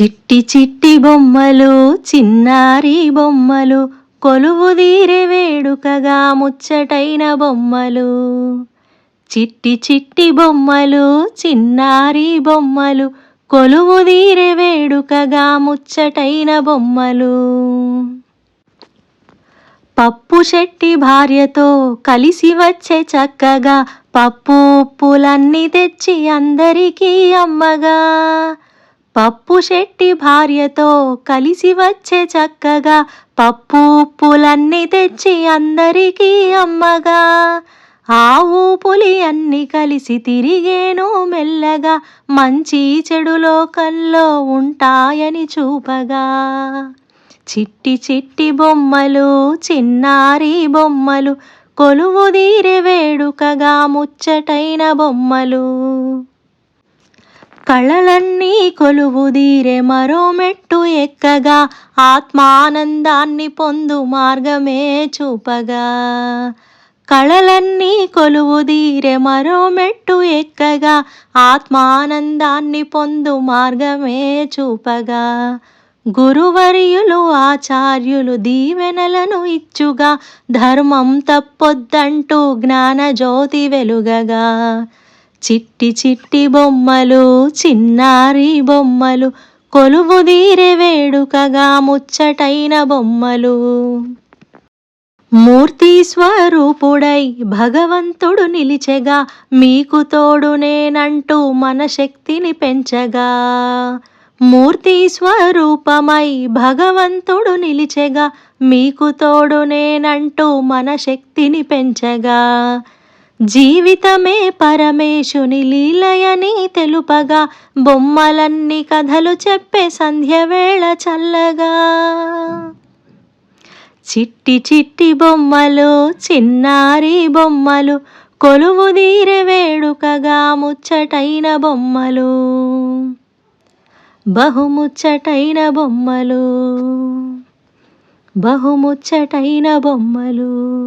చిట్టి చిట్టి బొమ్మలు చిన్నారి బొమ్మలు కొలువుదీరె వేడుకగా ముచ్చటైన బొమ్మలు. చిట్టి చిట్టి బొమ్మలు చిన్నారి బొమ్మలు కొలువు తీరే వేడుకగా ముచ్చటైన బొమ్మలు. పప్పు శెట్టి భార్యతో కలిసి వచ్చే చక్కగా పప్పు ఉప్పులన్నీ తెచ్చి అందరికీ అమ్మగా. పప్పు శెట్టి భార్యతో కలిసి వచ్చే చక్కగా పప్పు ఉప్పులన్నీ తెచ్చి అందరికీ అమ్మగా. ఆవు పులి అన్ని కలిసి తిరిగేను మెల్లగా మంచి చెడు లోకంలో ఉంటాయని చూపగా. చిట్టి చిట్టి బొమ్మలు చిన్నారి బొమ్మలు కొలువు తీరే వేడుకగా ముచ్చటైన బొమ్మలు. కళలన్నీ కొలువుదీరె మరో మెట్టు ఎక్కగా. ఆత్మానందాన్ని పొందు మార్గమే చూపగా. కళలన్నీ కొలువుదీరె మరో మెట్టు ఎక్కగా. ఆత్మానందాన్ని పొందు మార్గమే చూపగా. గురువర్యులు ఆచార్యులు దీవెనలను ఇచ్చుగా. ధర్మం తప్పొద్దంటూ జ్ఞాన జ్యోతి వెలుగగా. చిట్టి చిట్టి బొమ్మలు చిన్నారి బొమ్మలు కొలువుదీరె వేడుకగా ముచ్చటైన బొమ్మలు. మూర్తి స్వరూపుడై భగవంతుడు నిలిచెగా మీకు తోడు నేనంటూ మన శక్తిని పెంచగా. మూర్తి స్వరూపమై భగవంతుడు నిలిచెగా మీకు తోడు నేనంటూ మన శక్తిని పెంచగా. జీవితమే పరమేశుని లీలయని తెలుపగా బొమ్మలన్నీ కథలు చెప్పే సంధ్యవేళ చల్లగా. చిట్టి చిట్టి బొమ్మలు చిన్నారి బొమ్మలు కొలువు తీరే వేడుకగా ముచ్చటైన బొమ్మలు. బహుముచ్చటైన బొమ్మలు. బహుముచ్చటైన బొమ్మలు.